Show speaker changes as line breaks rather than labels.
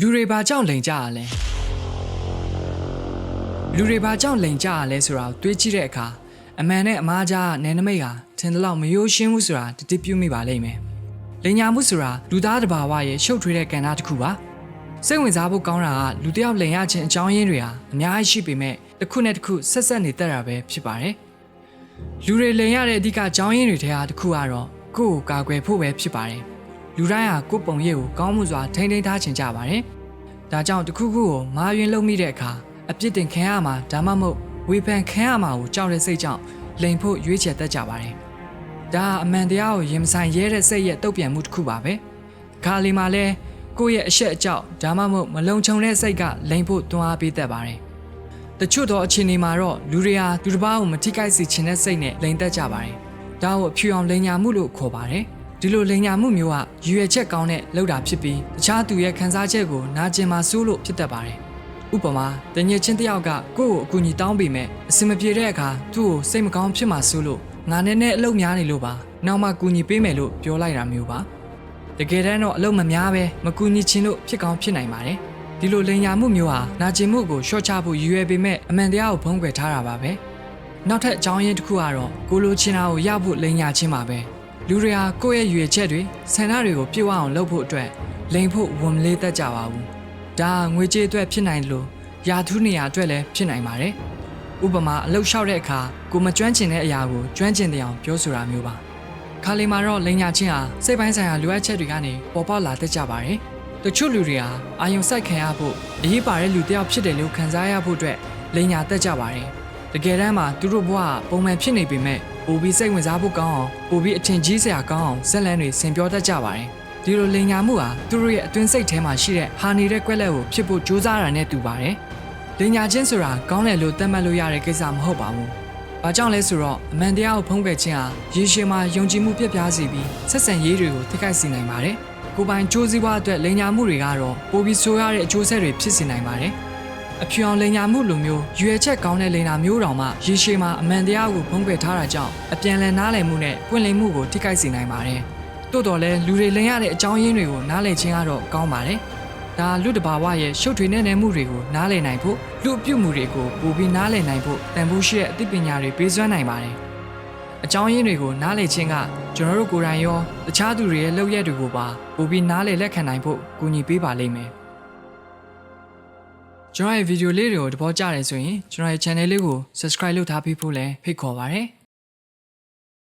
လူတွေဘာကြောင့်လိန်ကြရလဲလူတွေဘာကြောင့်လိန်ကြရလဲဆိုတာကိုတွေးကြည့်တဲ့အခါအမှန်နဲ့အမှားကြားကနယ်နိမိတ်ဟာထင်သလောက်မယိုးရှင်းဘူးဆိုတာတတိပြုမိပါလိမ့်မယ်လိန်ညာမှုဆိုတာလူသားတစ်ဘာဝရဲ့ရှုပ်ထွေးတဲ့ကဏ္ဍတစ်ခုပါစိတ်ဝင်စားဖို့ကောင်းတာကလူတစ်ယောက်လိန်ရခြင်းအကြောင်းရင်းတွေဟာအများကြီးရှိပေမဲ့တစ်ခုနဲ့တစ်ခုဆက်ဆက်နေတတ်တာပဲဖြစ်ပါတယ်လူတွေလိန်ရတဲ့အဓိကအကြောင်းရင်းတွေထဲဟာတစ်ခုကတော့ကိုယ့်ကိုကာကွယ်ဖို့ပဲဖြစ်ပါတယ် လူတိုင်းဟာကိုယ့်ပုံရိပ်ကိုကောင်းမှုစွာထိန်းသိမ်းထားခြင်းကြပါတယ်ဒါကြောင့်တစ်ခုခုကိုမာယွင်လုပ်မိတဲ့အခါအပြစ်တင်ခံရမှာဒါမှမဟုတ်ဝေဖန်ခံရမှာကိုကြောက်တဲ့စိတ်ကြောင့်လိန်ဖို့ရွေးချယ်တတ်ကြပါတယ်။ဒါကအမှန်တရားကိုရင်မဆိုင်ရဲတဲ့စိတ်ရဲ့တုတ်ပြန်မှုတစ်ခုပါပဲ။ခါလီမှာလဲကိုယ့်ရဲ့အရှက်အကြောက်ဒါမှမဟုတ်မလုံခြုံတဲ့စိတ်ကလိန်ဖို့တွန်းအားပေးတတ်ပါတယ်။တချို့သောအခြေအနေမှာတော့လူတွေဟာသူတစ်ပါးကိုမထိခိုက်စေချင်တဲ့စိတ်နဲ့လိန်တက်ကြပါတယ်။ဒါကိုအဖြူအောင်လိန်ညာမှုလို့ခေါ်ပါတယ်။ ဒီလိုလိန်ညာမှုမျိုးကရွရွယ်ချက်ကောင်းတဲ့လောက်တာဖြစ်ပြီးတခြားသူရဲ့ခံစားချက်ကိုနာကျင်မှာစိုးလို့ဖြစ်တတ်ပါတယ်။ဥပမာတငယ်ချင်းတစ်ယောက်ကကိုယ့်ကိုအကူအညီတောင်းပေမဲ့အစင်မပြေတဲ့အခါသူ့ကိုစိတ်မကောင်းဖြစ်မှာစိုးလို့ငါနဲ့နဲ့အလုပ်များနေလို့ပါ။နောက်မှကူညီပေးမယ်လို့ပြောလိုက်တာမျိုးပါ။တကယ်တမ်းတော့အလုပ်မများပဲမကူညီချင်လို့ဖြစ်ကောင်းဖြစ်နိုင်ပါတယ်။ဒီလိုလိန်ညာမှုမျိုးဟာနာကျင်မှုကိုရှော့ချဖို့ရည်ရွယ်ပေမဲ့အမှန်တရားကိုဖုံးကွယ်ထားတာပါပဲ။နောက်ထပ်အကြောင်းရင်းတစ်ခုကတော့ကိုလိုချင်တာကိုရဖို့လိန်ညာခြင်းပါပဲ လူတွေဟာကိုယ့်ရဲ့ရွေချက်တွေဆန္ဒတွေကိုပြည့်ဝအောင်လုပ်ဖို့အတွက်လိန်ဖို့ဝန်မလေးတတ်ကြပါဘူးဒါကငွေကြေးအတွက်ဖြစ်နိုင်တယ်လို့ယာထူးနေရာအတွက်လည်းဖြစ်နိုင်ပါတယ်ဥပမာအလုပ်လျှောက်တဲ့အခါကိုမကျွမ်းကျင်တဲ့အရာကိုကျွမ်းကျင်တဲ့အောင်ပြောဆိုတာမျိုးပါခါလီမှာတော့လိန်ညာခြင်းဟာစိတ်ပိုင်းဆိုင်ရာလိုအပ်ချက်တွေကနေပေါ်ပေါက်လာတတ်ကြပါတယ်တချို့လူတွေဟာအာယုံစိုက်ခံရဖို့အရေးပါတဲ့လူတစ်ယောက်ဖြစ်တယ်လို့ခံစားရဖို့အတွက်လိန်ညာတတ်ကြပါတယ်တကယ်တမ်းမှာသူတို့ဘဝကပုံမှန်ဖြစ်နေပေမဲ့ ပိုပြီးစိတ်ဝင်စားဖို့ကောင်းအောင်ပိုပြီးအထင်ကြီးစရာကောင်းအောင်ဇက်လန်းတွေဆင်ပြောတတ်ကြပါတယ်။ဒီလိုလိန်ညာမှုဟာသူတို့ရဲ့အတွင်းစိတ်ထဲမှာရှိတဲ့ဟာနေတဲ့ကွက်လက်ကိုဖြစ်ဖို့ကြိုးစားတာနဲ့တူပါတယ်။လိန်ညာခြင်းဆိုတာကောင်းတယ်လို့သတ်မှတ်လို့ရတဲ့ကိစ္စမဟုတ်ပါဘူး။ဘာကြောင့်လဲဆိုတော့အမှန်တရားကိုဖုံးကွယ်ခြင်းဟာရေရှည်မှာယုံကြည်မှုပြတ်ပြားစေပြီးဆက်ဆံရေးတွေကိုထိခိုက်စေနိုင်ပါတယ်။ကိုယ်ပိုင်ကြိုးစည်းပွားအတွက်လိန်ညာမှုတွေကတော့ပိုပြီးဆိုးရတဲ့အကျိုးဆက်တွေဖြစ်စေနိုင်ပါတယ်။ အဖြူအောင်လိန်ညာမှုလိုမျိုးရွယ်ချက်ကောင်းတဲ့လိန်နာမျိုးတောင်မှရေရှည်မှာအမှန်တရားကိုဖုံးကွယ်ထားတာကြောင့်အပြန်လည်နားလည်မှုနဲ့ပွင့်လင်းမှုကိုထိခိုက်စေနိုင်ပါတယ်။တိုးတော်လဲလူတွေလိန်ရတဲ့အကြောင်းရင်းတွေကိုနားလည်ခြင်းကတော့ကောင်းပါတယ်။ဒါလူတစ်ဘာဝရဲ့ရှုပ်ထွေးနေနေမှုတွေကိုနားလည်နိုင်ဖို့လူအပြုတ်မှုတွေကိုပိုပြီးနားလည်နိုင်ဖို့တန်ဖိုးရှိတဲ့အသိပညာတွေပေးစွမ်းနိုင်ပါတယ်။အကြောင်းရင်းတွေကိုနားလည်ခြင်းကကျွန်တော်တို့ကိုယ်တိုင်ရောတခြားသူတွေရဲ့လုပ်ရက်တွေကိုပါပိုပြီးနားလည်လက်ခံနိုင်ဖို့ကူညီပေးပါလိမ့်မယ်။ ကျွန်တော်ရဲ့ဗီဒီယိုလေးတွေကိုသဘောကျတယ်ဆိုရင်ကျွန်တော်ရဲ့ channel လေးကို subscribe လုပ်ထားပေးဖို့လည်းဖိတ်ခေါ်ပါရစေ။